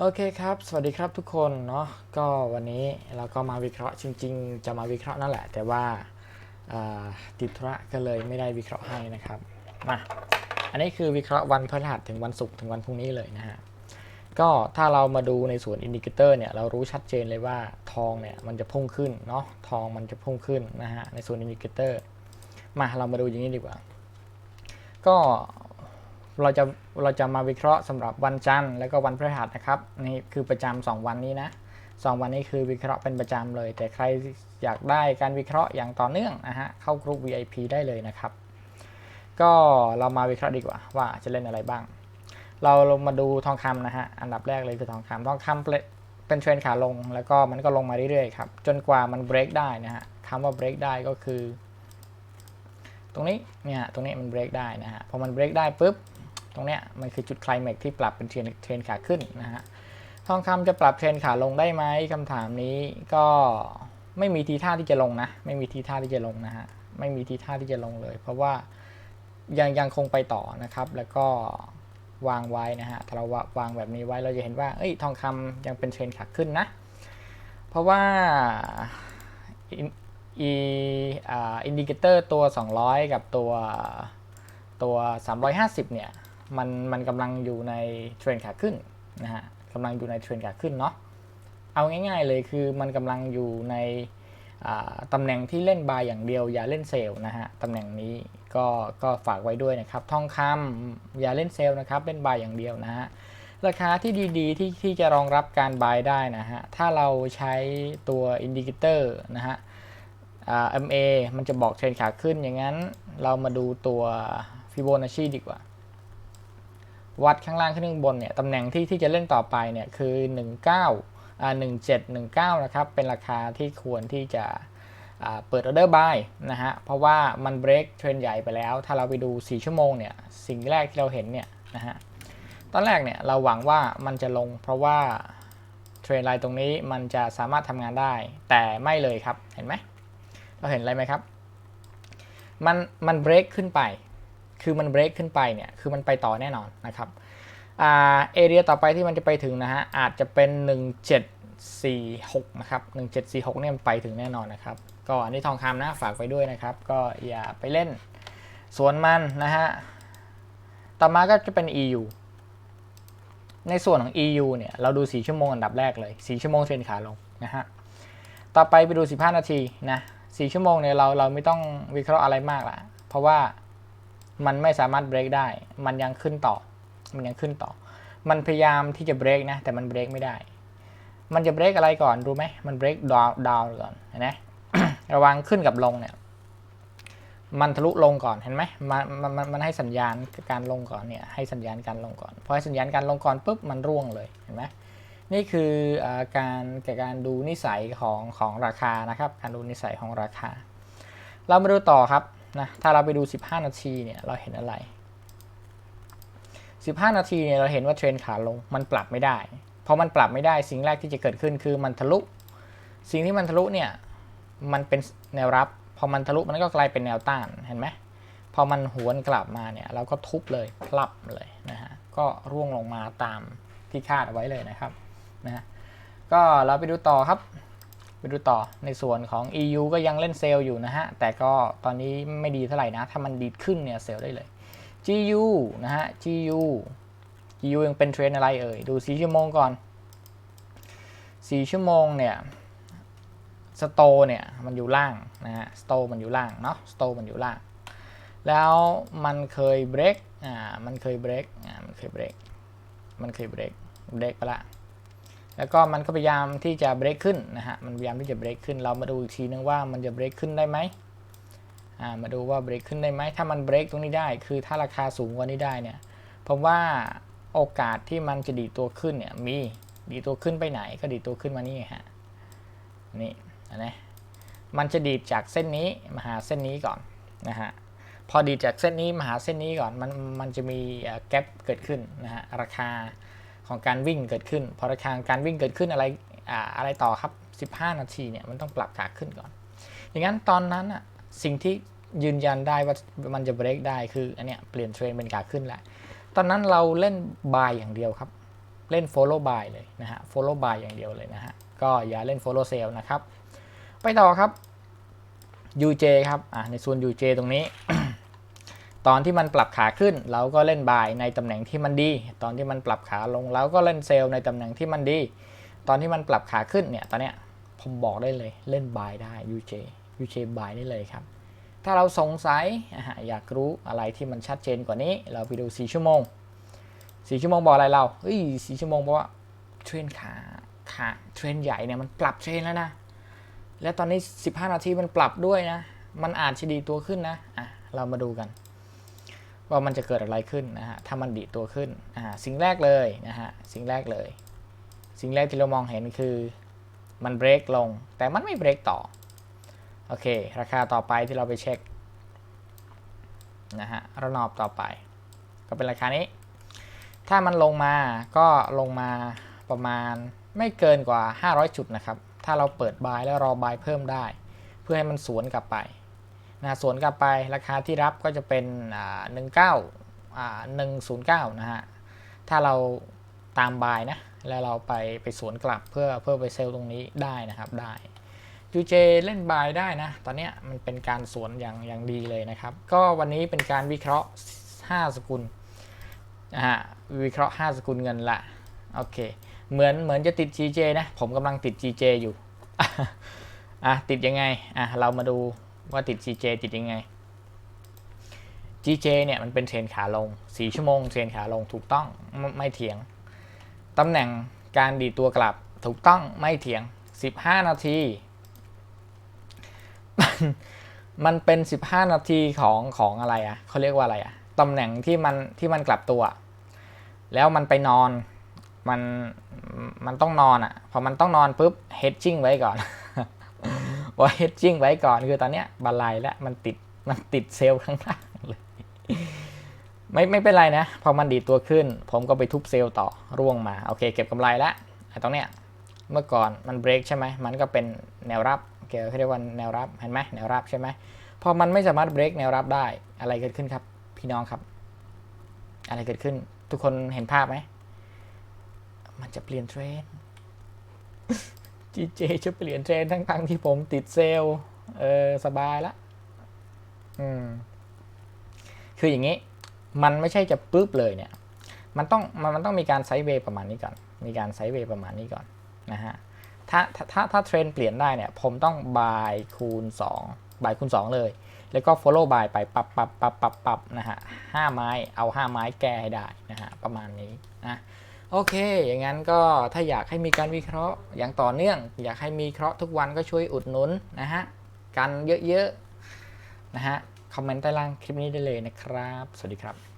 โอเคครับ สวัสดีครับทุกคนเนาะ ก็วันนี้เราก็มาวิเคราะห์จริง ๆ จะมาวิเคราะห์นั่นแหละ แต่ว่าติดธุระก็เลยไม่ได้วิเคราะห์ให้นะครับ มา อันนี้คือวิเคราะห์วันพฤหัสถึงวันศุกร์ถึงวันพรุ่งนี้เลยนะฮะ ก็ถ้าเรามาดูในส่วนอินดิเคเตอร์เนี่ยเรารู้ชัดเจนเลยว่าทองเนี่ยมันจะพุ่งขึ้นเนาะ ทองมันจะพุ่งขึ้นนะฮะในส่วนอินดิเคเตอร์ มาเรามาดูอย่างนี้ดีกว่า ก็ เราจะเราจะมาวิเคราะห์สำหรับวันจันทร์แล้วก็วันพฤหัสนะครับนี่คือประจำสองวันนี้นะสองวันนี้คือวิเคราะห์เป็นประจำเลย แต่ใครอยากได้การวิเคราะห์อย่างต่อเนื่องนะฮะเข้ากรุ๊ป VIP ได้เลยนะครับ ก็เรามาวิเคราะห์ดีกว่าว่าจะเล่นอะไรบ้าง เราลงมาดูทองคำนะฮะอันดับแรกเลยคือทองคำทองคำเป็นเทรนขาลง แล้วก็มันก็ลงมาเรื่อยๆครับจนกว่ามันเบรกได้นะฮะคำว่าเบรกได้ก็คือตรงนี้เนี่ยตรงนี้มันเบรกได้นะฮะพอมันเบรกได้ปุ๊บ ตรงเนี้ยมันคือจุดไคลแม็กซ์ที่ปรับเป็นเทรนเทรนขาขึ้นนะฮะทองคำจะปรับเทรนขาลงได้ไหมคำถามนี้ก็ไม่มีทีท่าที่จะลงนะ ไม่มีทีท่าที่จะลงนะฮะไม่มีทีท่าที่จะลงเลย เพราะว่ายังยังคงไปต่อนะครับ แล้วก็วางไว้นะฮะถ้าเราวางแบบนี้ไว้เราจะเห็นว่าเอ้ยทองคำยังเป็นเทรนขาขึ้นนะ เพราะว่าอินอีอ่าอินดิเคเตอร์ตัว 200 กับตัวตัว 350 เนี่ย มันมันกำลังอยู่ในเทรนขาขึ้นนะฮะกำลังอยู่ในเทรนขาขึ้นเนาะเอาง่าย ๆเลยคือมันกำลังอยู่ในอ่าตำแหน่งที่เล่นบายอย่างเดียวอย่าเล่นเซลล์นะฮะตำแหน่งนี้ก็ก็ฝากไว้ด้วยนะครับทองคำอย่าเล่นเซลล์นะครับเล่นบายอย่างเดียวนะฮะราคาที่ดีๆที่ที่จะรองรับการบายได้นะฮะถ้าเราใช้ตัวอินดิเคเตอร์นะฮะอ่า MA มันจะบอกเทรนขาขึ้นอย่างนั้นเรามาดูตัวฟิโบนัชชีดีกว่า วัดข้างล่างขึ้นข้างบนเนี่ยตำแหน่งที่ที่จะเล่นต่อไปเนี่ยคือ 19อ่า1719 นะครับ เป็นราคาที่ควรที่จะเปิดออเดอร์บายนะฮะ เพราะว่ามันเบรกเทรนใหญ่ไปแล้ว ถ้าเราไปดู 4 ชั่วโมงเนี่ย สิ่งแรกที่เราเห็นเนี่ยนะฮะ ตอนแรกเนี่ยเราหวังว่ามันจะลง เพราะว่าเทรนไลน์ตรงนี้มันจะสามารถทำงานได้ แต่ไม่เลยครับ เห็นไหม เราเห็นอะไรไหมครับ มันมันเบรกขึ้นไป คือมันเบรกขึ้นไปเนี่ย คือมันไปต่อแน่นอนนะครับอ่าเอเรียต่อไปที่มันจะไปถึงนะฮะ อาจจะเป็น 1746 นะครับ 1746 เนี่ยไปถึงแน่นอนนะครับ ก็อันนี้ทองคำนะ ฝากไปด้วยนะครับ ก็อย่าไปเล่นสวนมันนะฮะ ต่อมาก็จะเป็น EU ในส่วนของ EU เนี่ย เราดู 4 ชั่วโมงอันดับแรกเลย 4 ชั่วโมงเทรนขาลงนะฮะ ต่อไปไปดู 15 นาทีนะสี่ชั่วโมงเนี่ยเราเราไม่ต้องวิเคราะห์อะไรมากละเพราะว่า มันไม่สามารถเบรกได้ มันยังขึ้นต่อ มันยังขึ้นต่อ มันพยายามที่จะเบรกนะ แต่มันเบรกไม่ได้ มันจะเบรกอะไรก่อนรู้ไหม มันเบรกดาวดาวก่อนเห็นไหมระวังขึ้นกับลงเนี่ย มันทะลุลงก่อนเห็นไหมมันมันมันให้สัญญาณการลงก่อนเนี่ย ให้สัญญาณการลงก่อน พอให้สัญญาณการลงก่อนปุ๊บมันร่วงเลยเห็นไหมนี่คืออการแก่การดูนิสัยของของราคานะครับ การดูนิสัยของราคา เรามาดูต่อครับ นะถ้าเราไปดู 15 นาทีเนี่ยเราเห็นอะไร 15 นาทีเนี่ยเราเห็นว่าเทรนขาลงมันปรับไม่ได้พอมันปรับไม่ได้สิ่งแรกที่จะเกิดขึ้นคือมันทะลุ สิ่งที่มันทะลุเนี่ยมันเป็นแนวรับ พอมันทะลุมันก็กลายเป็นแนวต้านเห็นไหมพอมันหวนกลับมาเนี่ยเราก็ทุบเลยพลับเลยนะฮะก็ร่วงลงมาตามที่คาดเอาไว้เลยนะครับนะฮะก็เราไปดูต่อครับ ไปดูต่อในส่วนของ EU ก็ยังเล่นเซลล์อยู่นะฮะ แต่ก็ตอนนี้ไม่ดีเท่าไหร่นะ ถ้ามันดีขึ้นเนี่ยเซลล์ได้เลย GU นะฮะ GU GU ยังเป็นเทรนอะไรเอ่ย ดู 4 ชั่วโมงก่อน 4 ชั่วโมงเนี่ยสโตเนี่ยมันอยู่ล่างนะฮะสโตมันอยู่ล่างเนาะสโตมันอยู่ล่าง แล้วมันเคยเบรกอ่ามันเคยเบรกอ่ามันเคยเบรกมันเคยเบรกเบรกไปละ แล้วก็มันก็พยายามที่จะเบรกขึ้นนะฮะ มันพยายามที่จะเบรกขึ้น เรามาดูอีกทีนึงว่ามันจะเบรกขึ้นได้ไหมอ่า มาดูว่าเบรกขึ้นได้ไหม ถ้ามันเบรกตรงนี้ได้ คือถ้าราคาสูงกว่านี้ได้เนี่ย ผมว่าโอกาสที่มันจะดีตัวขึ้นเนี่ยมี ดีตัวขึ้นไปไหน ก็ดีตัวขึ้นมานี่ฮะ นี่นะมันจะดีดจากเส้นนี้มาหาเส้นนี้ก่อนนะฮะ พอดีดจากเส้นนี้มาหาเส้นนี้ก่อน มัน มันจะมีแกลบเกิดขึ้นนะฮะ ราคา ของการวิ่งเกิดขึ้น พอราคาการวิ่งเกิดขึ้นอะไรอ่าอะไรต่อครับ 15 นาทีเนี่ยมันต้องปรับขาขึ้นก่อน อย่างนั้นตอนนั้นอะสิ่งที่ยืนยันได้ว่ามันจะเบรกได้คืออันเนี้ยเปลี่ยนเทรนเป็นขาขึ้นแหละ ตอนนั้นเราเล่นบายอย่างเดียวครับ เล่น follow buy เลยนะฮะ follow buy อย่างเดียวเลยนะฮะ ก็อย่าเล่น follow sell นะครับ ไปต่อครับ UJ ครับ อะในส่วน UJ ตรงนี้ ตอนที่มันปรับขาขึ้น เราก็เล่น buy ในตำแหน่งที่มันดี ตอนที่มันปรับขาลงเราก็เล่นเซลในตำแหน่งที่มันดี ตอนที่มันปรับขาขึ้นเนี่ยตอนเนี้ยผมบอกได้เลยเล่น buy ได้ UJ UJ buy ได้เลยครับ ถ้าเราสงสัยอยากรู้อะไรที่มันชัดเจนกว่านี้ เราไปดู 4 ชั่วโมง 4 ชั่วโมงบอกอะไรเราเฮ้ย4ชั่วโมงบอกว่าเทรนขาขาเทรนใหญ่เนี่ยมันปรับเทรนแล้วนะ และตอนนี้ 15 นาทีมันปรับด้วยนะ มันอาจจะดีตัวขึ้นนะอะเรามาดูกัน ว่ามันจะเกิดอะไรขึ้นนะฮะ ถ้ามันดีตัวขึ้นอ่าสิ่งแรกเลยนะฮะ สิ่งแรกเลย สิ่งแรกที่เรามองเห็นคือมันเบรกลง แต่มันไม่เบรกต่อ โอเค ราคาต่อไปที่เราไปเช็คนะฮะระนอบต่อไป ก็เป็นราคานี้ ถ้ามันลงมาก็ลงมาประมาณไม่เกินกว่า 500 จุดนะครับ ถ้าเราเปิดบายแล้วรอบายเพิ่มได้ เพื่อให้มันสวนกลับไป นะสวนกลับไปราคาที่รับก็จะเป็นอ่า19อ่า109นะฮะ ถ้าเราตามบายนะ แล้วเราไปไปสวนกลับเพื่อเพื่อไปเซลล์ตรงนี้ได้นะครับได้ UJ เจเล่นบายได้นะ ตอนเนี้ยมันเป็นการสวนอย่างอย่างดีเลยนะครับ ก็วันนี้เป็นการวิเคราะห์ 5 สกุลนะฮะวิเคราะห์ 5 สกุลเงินละโอเค เหมือนเหมือนจะติด GJ นะ ผมกำลังติด GJ อยู่ อะติดยังไง อะเรามาดู ว่าติด GJ ติดยังไง GJ เนี่ยมันเป็นเทรนขาลง 4 ชั่วโมงเทรนขาลงถูกต้องไม่ไม่เถียง ตำแหน่งการดีตัวกลับถูกต้องไม่เถียง 15 นาที มันเป็น 15 นาทีของของอะไรอะ่ะเขาเรียกว่าอะไรอะ่ะตำแหน่งที่มันที่มันกลับตัว แล้วมันไปนอน มันมันต้องนอนอะ่ะ พอมันต้องนอนปุ๊บ hedging ไว้ก่อน ว่า hedging ไว้ก่อนคือตอนเนี้ยบันไลแล้วมันติดมันติดเซลล์ข้างล่างเลยไม่ไม่เป็นไรนะ พอมันดีดตัวขึ้น ผมก็ไปทุบเซลล์ต่อร่วงมา โอเค เก็บกำไรแล้วไอ้ตรงเนี้ยเมื่อก่อนมันเบรกใช่ไหมมันก็เป็นแนวรับโอเคเขาเรียกว่าแนวรับเห็นไหมแนวรับใช่ไหมพอมันไม่สามารถเบรกแนวรับได้อะไรเกิดขึ้นครับ พี่น้องครับ อะไรเกิดขึ้น ทุกคนเห็นภาพไหมมันจะเปลี่ยนเทรน GJ จะเปลี่ยนเทรนทั้งทั้งๆที่ผมติดเซลเออสบายละอืมคืออย่างนี้ มันไม่ใช่จะปุ๊บเลยเนี่ย มันต้องมันมันต้องมีการไซด์เวย์ประมาณนี้ก่อน มีการไซด์เวย์ประมาณนี้ก่อนนะฮะถ้าถ้าถ้าเทรนเปลี่ยนได้เนี่ย ผมต้อง buy คูณ2 buy คูณ 2 เลย แล้วก็ follow buy ไปปับปับปับปับปับนะฮะห้าไม้เอาห้าไม้แก้ให้ได้นะฮะประมาณนี้นะ โอเค อย่างนั้นก็ถ้าอยากให้มีการวิเคราะห์อย่างต่อเนื่อง อยากให้มีเคราะห์ทุกวันก็ช่วยอุดหนุนนะฮะ กันเยอะๆ นะฮะ คอมเมนต์ใต้ล่างคลิปนี้ได้เลยนะครับ สวัสดีครับ